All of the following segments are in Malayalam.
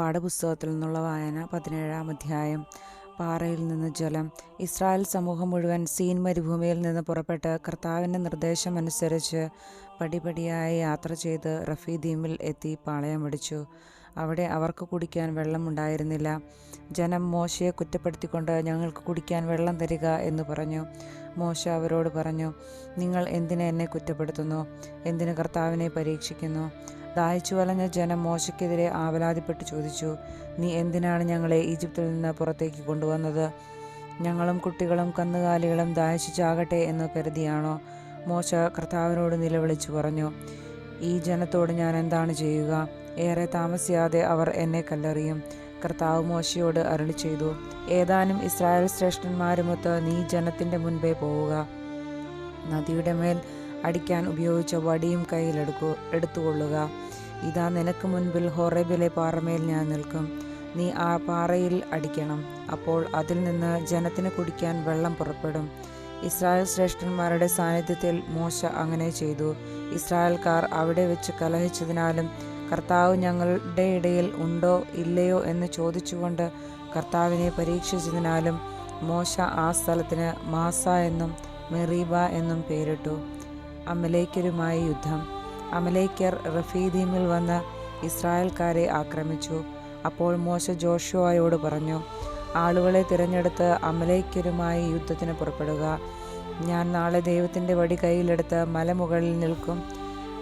പാഠപുസ്തകത്തിൽ നിന്നുള്ള വായന പതിനേഴാം അധ്യായം പാറയിൽ നിന്ന് ജലം ഇസ്രായേൽ സമൂഹം മുഴുവൻ സീൻ മരുഭൂമിയിൽ നിന്ന് പുറപ്പെട്ട് കർത്താവിന്റെ നിർദ്ദേശമനുസരിച്ച് പടിപടിയായി യാത്ര ചെയ്ത് റഫീദീമിൽ എത്തി പാളയം അടിച്ചു. അവിടെ അവർക്ക് കുടിക്കാൻ വെള്ളം ഉണ്ടായിരുന്നില്ല. ജനം മോശയെ കുറ്റപ്പെടുത്തിക്കൊണ്ട് ഞങ്ങൾക്ക് കുടിക്കാൻ വെള്ളം തരിക എന്ന് പറഞ്ഞു. മോശ അവരോട് പറഞ്ഞു നിങ്ങൾ എന്തിനെന്നെ കുറ്റപ്പെടുത്തുന്നു? എന്തിന് കർത്താവിനെ പരീക്ഷിക്കുന്നു? ദാഹിച്ചു വലഞ്ഞ ജനം മോശയ്ക്കെതിരെ ആവലാതിപ്പെട്ട് ചോദിച്ചു നീ എന്തിനാണ് ഞങ്ങളെ ഈജിപ്തിൽ നിന്ന് പുറത്തേക്ക് കൊണ്ടുവന്നത്? ഞങ്ങളും കുട്ടികളും കന്നുകാലികളും ദാഹിച്ചാകട്ടെ എന്ന് കരുതിയാണോ? മോശ കർത്താവിനോട് നിലവിളിച്ചു പറഞ്ഞു ഈ ജനത്തോട് ഞാൻ എന്താണ് ചെയ്യുക? ഏറെ താമസിയാതെ അവർ എന്നെ കല്ലെറിയും. കർത്താവ് മോശയോട് അരുളി ചെയ്തു ഏതാനും ഇസ്രായേൽ ശ്രേഷ്ഠന്മാരുമൊത്ത് നീ ജനത്തിന്റെ മുൻപേ പോവുക. നദിയുടെ മേൽ അടിക്കാൻ ഉപയോഗിച്ച വടിയും കയ്യിലെടുക്കു എടുത്തുകൊള്ളുക. ഇതാ നിനക്ക് മുൻപിൽ ഹൊറേബിലെ പാറമേൽ ഞാൻ നിൽക്കും. നീ ആ പാറയിൽ അടിക്കണം. അപ്പോൾ അതിൽ നിന്ന് ജനത്തിന് കുടിക്കാൻ വെള്ളം പുറപ്പെടും. ഇസ്രായേൽ ശ്രേഷ്ഠന്മാരുടെ സാന്നിധ്യത്തിൽ മോശ അങ്ങനെ ചെയ്തു. ഇസ്രായേൽക്കാർ അവിടെ വെച്ച് കലഹിച്ചതിനാലും കർത്താവ് ഞങ്ങളുടെ ഇടയിൽ ഉണ്ടോ ഇല്ലയോ എന്ന് ചോദിച്ചുകൊണ്ട് കർത്താവിനെ പരീക്ഷിച്ചതിനാലും മോശ ആ സ്ഥലത്തിന് മാസ എന്നും മെറീബ എന്നും പേരിട്ടു. അമലേക്കരുമായി യുദ്ധം. അമലേക്കർ റഫീദീമിൽ വന്ന് ഇസ്രായേൽക്കാരെ ആക്രമിച്ചു. അപ്പോൾ മോശ ജോഷുവായോട് പറഞ്ഞു ആളുകളെ തിരഞ്ഞെടുത്ത് അമലേക്കരുമായി യുദ്ധത്തിന് പുറപ്പെടുക. ഞാൻ നാളെ ദൈവത്തിന്റെ വടി കയ്യിലെടുത്ത് മലമുകളിൽ നിൽക്കും.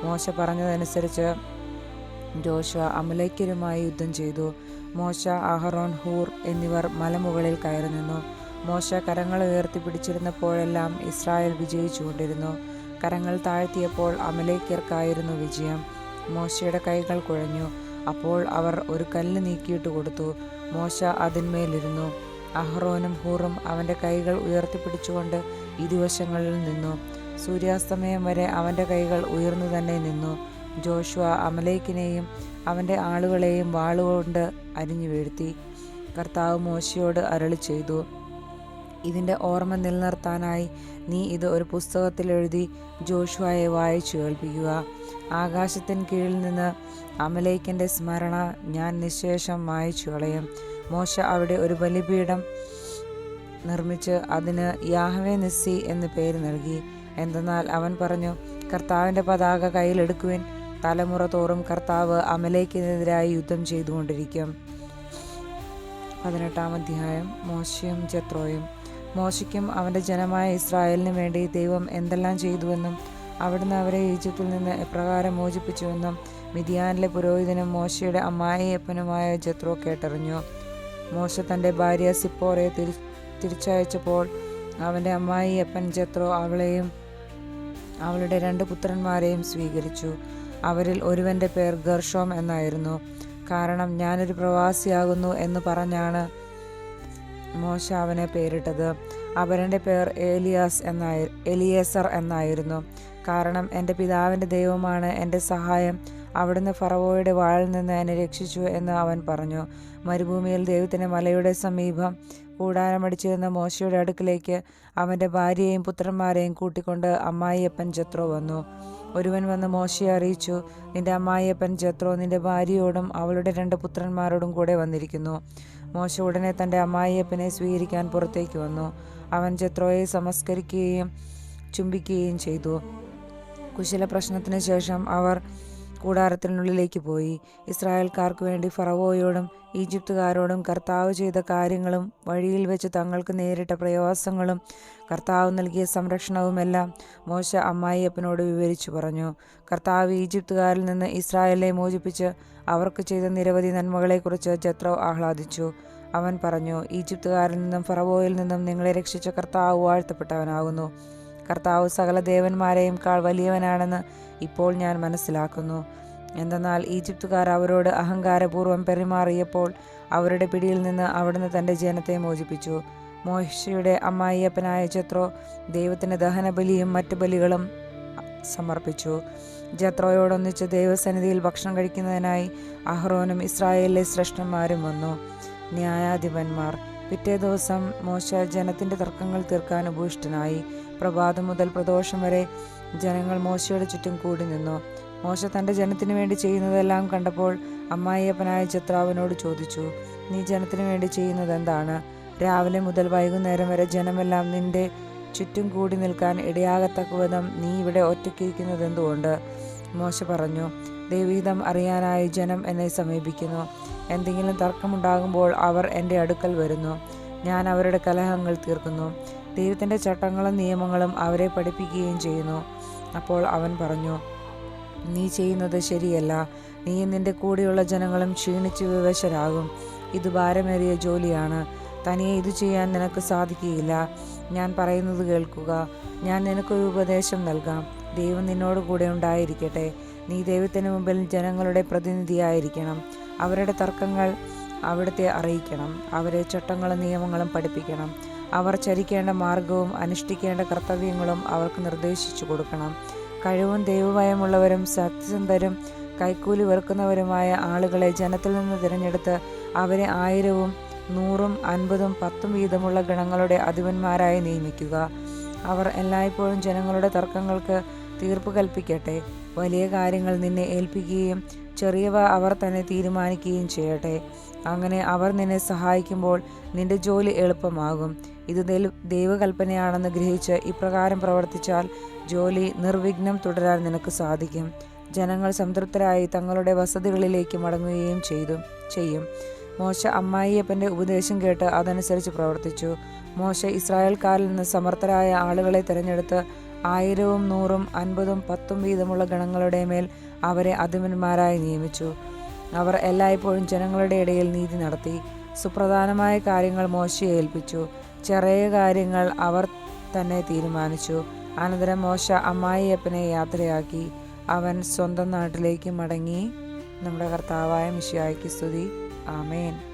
മോശ പറഞ്ഞതനുസരിച്ച് ജോഷ അമലേക്കരുമായി യുദ്ധം ചെയ്തു. മോശ അഹറോൺ ഹൂർ എന്നിവർ മലമുകളിൽ കയറി നിന്നു. മോശ കരങ്ങൾ ഉയർത്തി പിടിച്ചിരുന്നപ്പോഴെല്ലാം ഇസ്രായേൽ വിജയിച്ചുകൊണ്ടിരുന്നു. കരങ്ങൾ താഴ്ത്തിയപ്പോൾ അമലേക്കർക്കായിരുന്നു വിജയം. മോശയുടെ കൈകൾ കുഴഞ്ഞു. അപ്പോൾ അവർ ഒരു കല്ല് നീക്കിയിട്ട് കൊടുത്തു. മോശ അതിന്മേലിരുന്നു. അഹ്റോനും ഹൂറും അവന്റെ കൈകൾ ഉയർത്തിപ്പിടിച്ചുകൊണ്ട് ഇരുവശങ്ങളിൽ നിന്നു. സൂര്യാസ്തമയം വരെ അവന്റെ കൈകൾ ഉയർന്നു തന്നെ നിന്നു. ജോഷുവ അമലേക്കിനെയും അവന്റെ ആളുകളെയും വാളുകൊണ്ട് അരിഞ്ഞു വീഴ്ത്തി. കർത്താവ് മോശയോട് അരളി ചെയ്തു ഇതിന്റെ ഓർമ്മ നിലനിർത്താനായി നീ ഇത് ഒരു പുസ്തകത്തിൽ എഴുതി ജോഷുവയെ വായിച്ചു കേൾപ്പിക്കുക. ആകാശത്തിന് കീഴിൽ നിന്ന് അമലേക്കിന്റെ സ്മരണ ഞാൻ നിശേഷം മായച്ചു കളയും. മോശ അവിടെ ഒരു ബലിപീഠം നിർമ്മിച്ച് അതിന് യാഹവേ നിസ്സി എന്ന് പേര് നൽകി. എന്തെന്നാൽ അവൻ പറഞ്ഞു കർത്താവിന്റെ പതാക കയ്യിലെടുക്കുവിൻ തലമുറ തോറും കർത്താവ് അമലേക്കിനെതിരായി യുദ്ധം ചെയ്തുകൊണ്ടിരിക്കും. പതിനെട്ടാം അധ്യായം മോശയും ജത്രോയും. മോശയ്ക്കും അവന്റെ ജനമായ ഇസ്രായേലിനു വേണ്ടി ദൈവം എന്തെല്ലാം ചെയ്തുവെന്നും അവിടുന്ന് അവരെ ഈജിപ്തിൽ നിന്ന് എപ്രകാരം മോചിപ്പിച്ചുവെന്നും മിതിയാനിലെ പുരോഹിതനും മോശയുടെ അമ്മായിയപ്പനുമായ ജത്രോ കേട്ടറിഞ്ഞു. മോശ തന്റെ ഭാര്യ സിപ്പോറെ തിരി തിരിച്ചയച്ചപ്പോൾ അവന്റെ അമ്മായിയപ്പൻ ജത്രോ അവളെയും അവളുടെ രണ്ട് പുത്രന്മാരെയും സ്വീകരിച്ചു. അവരിൽ ഒരുവന്റെ പേർ ഗർഷോം എന്നായിരുന്നു. കാരണം ഞാനൊരു പ്രവാസിയാകുന്നു എന്ന് പറഞ്ഞാണ് മോശ അവനെ പേരിട്ടത് അവരന്റെ പേർ ഏലിയാസ് എന്നായി എലിയേസർ എന്നായിരുന്നു. കാരണം എന്റെ പിതാവിന്റെ ദൈവമാണ് എന്റെ സഹായം അവിടുന്ന് ഫറവോയുടെ വാളിൽ നിന്ന് എന്നെ രക്ഷിച്ചു എന്ന് അവൻ പറഞ്ഞു. മരുഭൂമിയിൽ ദൈവത്തിന്റെ മലയുടെ സമീപം കൂടാരമടിച്ചിരുന്ന മോശയുടെ അടുക്കിലേക്ക് അവന്റെ ഭാര്യയെയും പുത്രന്മാരെയും കൂട്ടിക്കൊണ്ട് അമ്മായിയപ്പൻ ജത്രോ വന്നു. ഒരുവൻ വന്ന് മോശയെ അറിയിച്ചു നിന്റെ അമ്മായിയപ്പൻ ജത്രോ നിന്റെ ഭാര്യയോടും അവളുടെ രണ്ട് പുത്രന്മാരോടും കൂടെ വന്നിരിക്കുന്നു. മോശ ഉടനെ തന്റെ അമ്മായിയപ്പനെ സ്വീകരിക്കാൻ പുറത്തേക്ക് വന്നു. അവൻ ജത്രോയെ സമസ്കരിക്കുകയും ചുംബിക്കുകയും ചെയ്തു. കുശല പ്രശ്നത്തിന് ശേഷം അവർ കൂടാരത്തിനുള്ളിലേക്ക് പോയി. ഇസ്രായേൽക്കാർക്ക് വേണ്ടി ഫറവോയോടും ഈജിപ്തുകാരോടും കർത്താവ് ചെയ്ത കാര്യങ്ങളും വഴിയിൽ വെച്ച് തങ്ങൾക്ക് നേരിട്ട പ്രയാസങ്ങളും കർത്താവ് നൽകിയ സംരക്ഷണവുമെല്ലാം മോശ അമ്മായിയപ്പനോട് വിവരിച്ചു പറഞ്ഞു. കർത്താവ് ഈജിപ്തുകാരിൽ നിന്ന് ഇസ്രായേലിനെ മോചിപ്പിച്ച് അവർക്ക് ചെയ്ത നിരവധി നന്മകളെക്കുറിച്ച് ജത്രോ ആഹ്ലാദിച്ചു. അവൻ പറഞ്ഞു ഈജിപ്തുകാരിൽ നിന്നും ഫറവോയിൽ നിന്നും നിങ്ങളെ രക്ഷിച്ച കർത്താവ് വാഴ്ത്തപ്പെട്ടവനാകുന്നു. കർത്താവ് സകല ദേവന്മാരെയും കാൾ വലിയവനാണെന്ന് ഇപ്പോൾ ഞാൻ മനസ്സിലാക്കുന്നു. എന്തെന്നാൽ ഈജിപ്തുകാർ അവരോട് അഹങ്കാരപൂർവം പെരുമാറിയപ്പോൾ അവരുടെ പിടിയിൽ നിന്ന് അവിടുന്ന് തന്റെ ജനത്തെ മോചിപ്പിച്ചു. മോഹിഷയുടെ അമ്മായിയപ്പനായ ജത്രോ ദൈവത്തിന് ദഹനബലിയും മറ്റു ബലികളും സമർപ്പിച്ചു. ജത്രോയോടൊന്നിച്ച് ദൈവസന്നിധിയിൽ ഭക്ഷണം കഴിക്കുന്നതിനായി അഹ്റോനും ഇസ്രായേലിലെ ശ്രേഷ്ഠന്മാരും വന്നു. ന്യായാധിപന്മാർ പിറ്റേ ദിവസം മോശ ജനത്തിന്റെ തർക്കങ്ങൾ തീർക്കാൻ ഉപവിഷ്ടനായി. പ്രഭാതം മുതൽ പ്രദോഷം വരെ ജനങ്ങൾ മോശയുടെ ചുറ്റും കൂടി നിന്നു. മോശ തന്റെ ജനത്തിനു വേണ്ടി ചെയ്യുന്നതെല്ലാം കണ്ടപ്പോൾ അമ്മായിയപ്പനായ ചിത്രാവിനോട് ചോദിച്ചു നീ ജനത്തിനു വേണ്ടി ചെയ്യുന്നത് എന്താണ് രാവിലെ മുതൽ വൈകുന്നേരം വരെ ജനമെല്ലാം നിന്റെ ചുറ്റും കൂടി നിൽക്കാൻ ഇടയാകത്തക്കവിധം നീ ഇവിടെ ഒറ്റയ്ക്കിരിക്കുന്നത് എന്തുകൊണ്ട് മോശ പറഞ്ഞു ദൈവീതം അറിയാനായി ജനം എന്നെ സമീപിക്കുന്നു. എന്തെങ്കിലും തർക്കമുണ്ടാകുമ്പോൾ അവർ എന്റെ അടുക്കൽ വരുന്നു. ഞാൻ അവരുടെ കലഹങ്ങൾ തീർക്കുന്നു. ദൈവത്തിന്റെ ചട്ടങ്ങളും നിയമങ്ങളും അവരെ പഠിപ്പിക്കുകയും ചെയ്യുന്നു. അപ്പോൾ അവൻ പറഞ്ഞു നീ ചെയ്യുന്നത് ശരിയല്ല. നീ നിന്റെ കൂടെയുള്ള ജനങ്ങളും ക്ഷീണിച്ച് വിവശരാകും. ഇത് ഭാരമേറിയ ജോലിയാണ്. തനിയെ ഇത് ചെയ്യാൻ നിനക്ക് സാധിക്കുകയില്ല. ഞാൻ പറയുന്നത് കേൾക്കുക. ഞാൻ നിനക്കൊരു ഉപദേശം നൽകാം. ദൈവം നിന്നോട് കൂടെ ഉണ്ടായിരിക്കട്ടെ. നീ ദൈവത്തിന് മുമ്പിൽ ജനങ്ങളുടെ പ്രതിനിധിയായിരിക്കണം. അവരുടെ തർക്കങ്ങൾ അവിടുത്തെ അറിയിക്കണം. അവരെ ചട്ടങ്ങളും നിയമങ്ങളും പഠിപ്പിക്കണം. അവർ ചരിക്കേണ്ട മാർഗവും അനുഷ്ഠിക്കേണ്ട കർത്തവ്യങ്ങളും അവർക്ക് നിർദ്ദേശിച്ചു കൊടുക്കണം. കഴിവും ദൈവഭയമുള്ളവരും സത്യസന്ധരും കൈക്കൂലി വെറുക്കുന്നവരുമായ ആളുകളെ ജനത്തിൽ നിന്ന് തിരഞ്ഞെടുത്ത് അവരെ ആയിരവും നൂറും അൻപതും പത്തും വീതമുള്ള ഗണങ്ങളുടെ അധിപന്മാരായി നിയമിക്കുക. അവർ എല്ലായ്പ്പോഴും ജനങ്ങളുടെ തർക്കങ്ങൾക്ക് തീർപ്പ് കൽപ്പിക്കട്ടെ. വലിയ കാര്യങ്ങൾ നിന്നെ ഏൽപ്പിക്കുകയും ചെറിയവ അവർ തന്നെ തീരുമാനിക്കുകയും ചെയ്യട്ടെ. അങ്ങനെ അവർ നിന്നെ സഹായിക്കുമ്പോൾ നിന്റെ ജോലി എളുപ്പമാകും. ഇത് ദൈവകൽപ്പനയാണെന്ന് ഗ്രഹിച്ച് ഇപ്രകാരം പ്രവർത്തിച്ചാൽ ജോലി നിർവിഘ്നം തുടരാൻ നിനക്ക് സാധിക്കും. ജനങ്ങൾ സംതൃപ്തരായി തങ്ങളുടെ വസതികളിലേക്ക് മടങ്ങുകയും ചെയ്തു ചെയ്യും. മോശ അമ്മായിയപ്പന്റെ ഉപദേശം കേട്ട് അതനുസരിച്ച് പ്രവർത്തിച്ചു. മോശ ഇസ്രായേൽക്കാരിൽ നിന്ന് സമർത്ഥരായ ആളുകളെ തിരഞ്ഞെടുത്ത് ആയിരവും നൂറും അൻപതും പത്തും വീതമുള്ള ഗണങ്ങളുടെ മേൽ അവരെ അധിപന്മാരായി നിയമിച്ചു. അവർ എല്ലായ്പ്പോഴും ജനങ്ങളുടെ ഇടയിൽ നീതി നടത്തി സുപ്രധാനമായ കാര്യങ്ങൾ മോശയെ ഏൽപ്പിച്ചു. ചെറിയ കാര്യങ്ങൾ അവർ തന്നെ തീരുമാനിച്ചു. അനന്തരം മോശ അമ്മായിയപ്പനെ യാത്രയാക്കി. അവൻ സ്വന്തം നാട്ടിലേക്ക് മടങ്ങി. നമ്മുടെ കർത്താവായ മിഷിയായ്ക്ക് സ്തുതി. ആമേൻ.